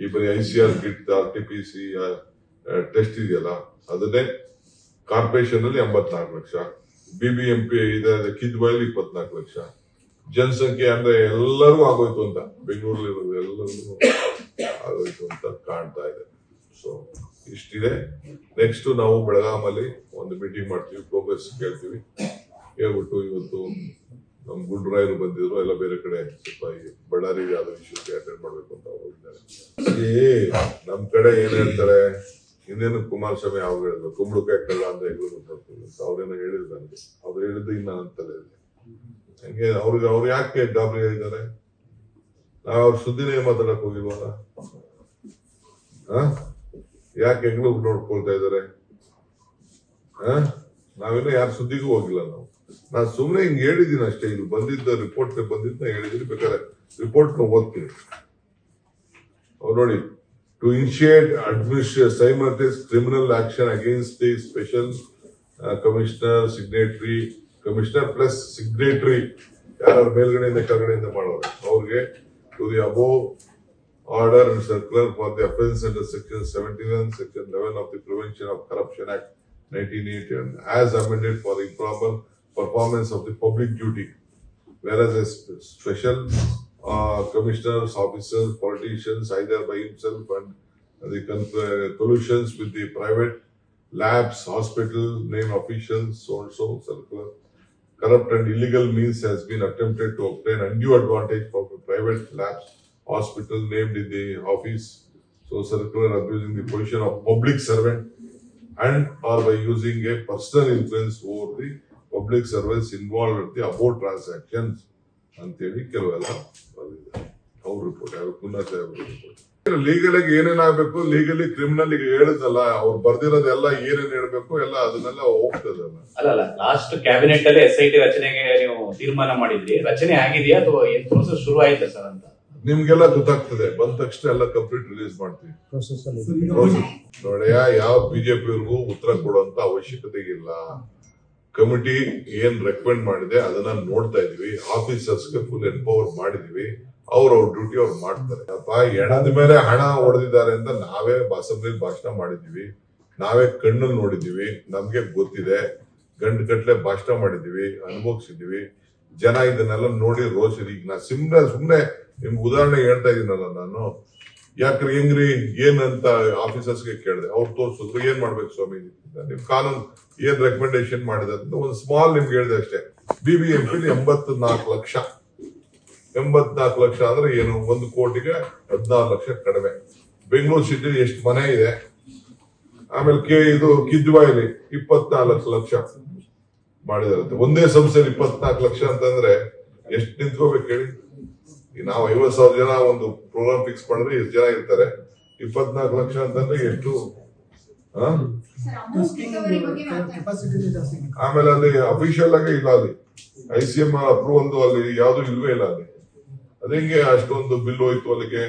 ಈ ಬರೀ I C R kit R T P C test ಇದೆಯಲ್ಲ, ಅದನ್ನೇ ಕಾರ್ಪೊರೇಷನ್ ಅಲ್ಲಿ ಎಂಬತ್ನಾಲ್ಕು lakh B B M P ಇದೆ ಕಿದ್ವಾಯಲ್ಲಿ ಇಪ್ಪತ್ನಾಲ್ಕು ಲಕ್ಷ. ಜನಸಂಖ್ಯೆ ಅಂದ್ರೆ ಎಲ್ಲರೂ ಆಗೋಯ್ತು ಅಂತ, ಬೆಂಗಳೂರಲ್ಲಿ ಇರೋದು ಎಲ್ಲರಿಗೂ ಆಗೋಯ್ತು ಅಂತ ಕಾಣ್ತಾ ಇದೆ. ಸೊ ಇಷ್ಟಿದೆ. ನೆಕ್ಸ್ಟ್ ನಾವು ಬೆಳಗಾಮಲ್ಲಿ ಒಂದು ಮೀಟಿಂಗ್ ಮಾಡ್ತೀವಿ ಪ್ರೋಗ್ರೆಸ್ ಕೇಳ್ತೀವಿ. ಹೇಳ್ಬಿಟ್ಟು ಇವತ್ತು ನಮ್ ಗುಂಡ್ರಾಯರು ಬಂದಿದ್ರು, ಎಲ್ಲ ಬೇರೆ ಕಡೆ ಸ್ವಲ್ಪ ಈ ಬಳ್ಳಾರಿ ಯಾವ್ದೋ ವಿಷಯಕ್ಕೆ ಅಟೆಂಡ್ ಮಾಡ್ಬೇಕು ಅಂತ ಹೋಗಿದ್ದಾರೆ ಏ, ನಮ್ ಕಡೆ ಏನ್ ಹೇಳ್ತಾರೆ? ಇನ್ನೇನು ಕುಮಾರಸ್ವಾಮಿ ಯಾವಾಗ ಹೇಳಿದ್ರು ಕುಂಬಳಕಾಯಿ ಕಳ್ಳ ಅಂತ ಗೊತ್ತಾಗ್ತದೆ ಅಂತ ಅವ್ರೇನೋ ಹೇಳಿದ್ರು ನನಗೆ. ಅವ್ರು ಹೇಳಿದ್ದು ಇನ್ನ ಅಂತಲೇ ಇದೆ ಹಂಗೆ, ಅವ್ರಿಗೆ ಅವ್ರು ಯಾಕೆ ಗಾಬರಿ ಹೇಳಿದ್ದಾರೆ ನಾವು ಅವ್ರ ಸುದ್ದಿನೇ ಮಾತಾಡಕ್ ಹೋಗಿಲ್ವಲ್ಲ? ಯಾಕೆ ಹೆಂಗ್ಳು ನೋಡ್ಕೊಳ್ತಾ ಇದಾರೆ ಆ? ನಾವೆಲ್ಲ ಯಾರ ಸುದ್ದಿಗೂ ಹೋಗಿಲ್ಲ ನಾವು. ನಾನು ಸುಮ್ಮನೆ ಹಿಂಗೆ ಹೇಳಿದ್ದೀನಿ ಅಷ್ಟೇ ಇಲ್ಲಿ ಬಂದಿದ್ದ ರಿಪೋರ್ಟ್ ಬಂದಿದ್ದ ಹೇಳಿದ್ದೀನಿ ಬೇಕಾದ್ರೆ ರಿಪೋರ್ಟ್ ನಾವು ಓದ್ತೀನಿ. ಅವ್ರು ನೋಡಿ to initiate administrative ಸೈಮರ್ಟೇಸ್ criminal action against the special commissioner signatory commissioner plus signatory ಯಾರ ಮೇಲ್ಗಡೆಯಿಂದ ಕೆಳಗಡೆಯಿಂದ ಮಾಡೋರು. ಅವ್ರಿಗೆ to the above order and circular for the offence under section seventy one section eleven of the prevention of corruption act 1980 as amended for improper performance of the public duty. Whereas a special uh, commissioners, officers, politicians, either by himself and the con- uh, collusions with the private labs, hospital, name officials, so and so, circular. Corrupt and illegal means has been attempted to obtain undue advantage from private labs, hospital named in the office, so circular abusing the position of public servant and or by using a personal influence over the public service in the above transactions. ಅಂತೇಳಿ ಕೆಲವೆಲ್ಲ ಬಂದಿದೆ. ಅವ್ರ report ಯಾರು ಪುನಃ ಸಾಹೇಬ್ರ report legal ಆಗಿ ಏನೇನಾಗಬೇಕು legally criminal ಈಗ ಹೇಳಿದ್ನಲ್ಲ ಅವ್ರು ಬರ್ದಿರೋದೆಲ್ಲ ಏನೇನ್ ಹೇಳ್ಬೇಕು, ಎಲ್ಲ ಅದನ್ನೆಲ್ಲ ಹೋಗ್ತದೆ ಅಲ್ಲ. ಲಾಸ್ಟ್ ಕ್ಯಾಬಿನೆಟ್ ಅಲ್ಲಿ ಎಸ್ ಐ ಟಿ ರಚನೆಗೆ ನೀವು ತೀರ್ಮಾನ ಮಾಡಿದ್ರಿ. ರಚನೆ ಆಗಿದೆಯಾ ಅಥವಾ ಏನ್ ಪ್ರೋಸೆಸ್ ಶುರು ಆಯ್ತಾ ಸರ್ ಅಂತ? ನಿಮ್ಗೆಲ್ಲ ಗೊತ್ತಾಗ್ತದೆ. ಬಂದ ತಕ್ಷಣ ಎಲ್ಲ ಕಂಪ್ಲೀಟ್ ರಿಲೀಸ್ ಮಾಡ್ತೀವಿ. ನೋಡಿಯ ಯಾವ ಬಿಜೆಪಿಯವ್ರಿಗೂ ಉತ್ತರ ಕೊಡುವಂತ ಅವಶ್ಯಕತೆ ಇಲ್ಲ. ಕಮಿಟಿ ಏನ್ ರೆಕಮೆಂಡ್ ಮಾಡಿದೆ ಅದನ್ನ ನೋಡ್ತಾ ಇದೀವಿ ಆಫೀಸರ್ಸ್ಗೆ ಫುಲ್ ಎಂಪವರ್ ಮಾಡಿದೀವಿ ಅವ್ರ ಅವ್ರ ಡ್ಯೂಟಿ ಅವ್ರು ಮಾಡ್ತಾರೆ. ಅಪ್ಪ ಎಣದ ಮೇಲೆ ಹಣ ಹೊಡೆದಿದ್ದಾರೆ ಅಂತ ನಾವೇ ಅಸೆಂಬ್ಲಿ ಭಾಷಣ ಮಾಡಿದೀವಿ ನಾವೇ ಕಣ್ಣಲ್ಲಿ ನೋಡಿದೀವಿ ನಮ್ಗೆ ಗೊತ್ತಿದೆ. ಗಂಡು ಗಟ್ಲೆ ಭಾಷಣ ಮಾಡಿದೀವಿ ಅನುಭವಿಸಿದೀವಿ ಜನ ಇದನ್ನೆಲ್ಲ ನೋಡಿ ರೋಷರಿ ಈಗ ನಾ ಸುಮ್ನೆ ಸುಮ್ನೆ ನಿಮ್ಗೆ ಉದಾಹರಣೆ ಹೇಳ್ತಾ ಇದೀನಲ್ಲ ನಾನು. ಯಾಕ್ರಿ ಹೆಂಗ್ರಿ ಏನಂತ ಆಫೀಸರ್ಸ್ಗೆ ಕೇಳಿದೆ. ಅವ್ರು ತೋರಿಸಿದ್ರು, ಏನ್ ಮಾಡ್ಬೇಕು ಸ್ವಾಮಿ? ನಿಮ್ ಕಾನೂನು ಏನ್ ರೆಕಮೆಂಡೇಶನ್ ಮಾಡಿದೆ ಅಂತ ಒಂದು ಸ್ಮಾಲ್ ನಿಮ್ಗೆ ಹೇಳಿದೆ ಅಷ್ಟೇ. ಬಿ ಬಿ ಎಂ ಪಿ ಎಂಬತ್ನಾಲ್ಕು ಲಕ್ಷ. ಎಂಬತ್ನಾಲ್ಕು ಲಕ್ಷ ಅಂದ್ರೆ ಏನು? ಒಂದು ಕೋಟಿಗೆ ಹದಿನಾರು ಲಕ್ಷ ಕಡಿಮೆ. ಬೆಂಗಳೂರು ಸಿಟಿ ಎಷ್ಟು ಮನೆ ಇದೆ? ಆಮೇಲೆ ಕೆ, ಇದು ಕಿದ್ವಾಯಿಲಿ ಇಪ್ಪತ್ನಾಲ್ಕು ಲಕ್ಷ ಮಾಡಿದಾರಂತೆ ಒಂದೇ ಸಂಸ್ಥೆಯಲ್ಲಿ ಇಪ್ಪತ್ನಾಲ್ಕು ಲಕ್ಷ ಅಂತಂದ್ರೆ ಎಷ್ಟು ನಿಂತ್ಕೋಬೇಕು ಹೇಳಿ? ನಾವು ಐವತ್ ಸಾವಿರ ಜನ ಒಂದು ಪ್ರೋಗ್ರಾಮ್ ಫಿಕ್ಸ್ ಮಾಡಿದ್ರೆ ಎಷ್ಟು ಜನ ಇರ್ತಾರೆ? ಇಪ್ಪತ್ನಾಲ್ಕು ಲಕ್ಷ ಅಂತಂದ್ರೆ ಎಷ್ಟು? ಆಮೇಲೆ ಅಲ್ಲಿ ಅಫಿಷಿಯಲ್ ಆಗಿ ಇಲ್ಲ ಅಲ್ಲಿ. ಐ ಸಿ ಎಂ ಅಪ್ರೂವಲ್ ಅಲ್ಲಿ ಯಾವ್ದು ಇಲ್ವೇ ಇಲ್ಲ ಅಲ್ಲಿ. ಅದಂಗೆ ಅಷ್ಟೊಂದು ಬಿಲ್ ಹೋಯ್ತು ಅಲ್ಲಿಗೆ?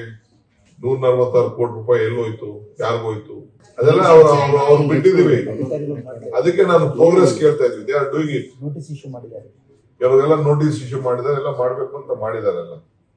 ನೂರ ನಲ್ವತ್ತಾರು ಕೋಟಿ ರೂಪಾಯಿ ಎಲ್ಲೋಯ್ತು? ಯಾರಿಗೋಯ್ತು ಹೋಯ್ತು? ಅದೆಲ್ಲ ಅವ್ರು ಅವ್ರು- ಬಿಟ್ಟಿದೀವಿ ಅದಕ್ಕೆ ನಾನು ಪ್ರೋಗ್ರೆಸ್ ಕೇಳ್ತಾ ಇದ್ವಿ they are doing it notice issue ಮಾಡಿದ್ದಾರೆ. ಕೆಲವೆಲ್ಲ ನೋಟಿಸ್ ಇಶ್ಯೂ ಮಾಡಿದ್ದಾರೆ ಎಲ್ಲ ಮಾಡ್ಬೇಕು ಅಂತ ಮಾಡಿದಾರೆಲ್ಲ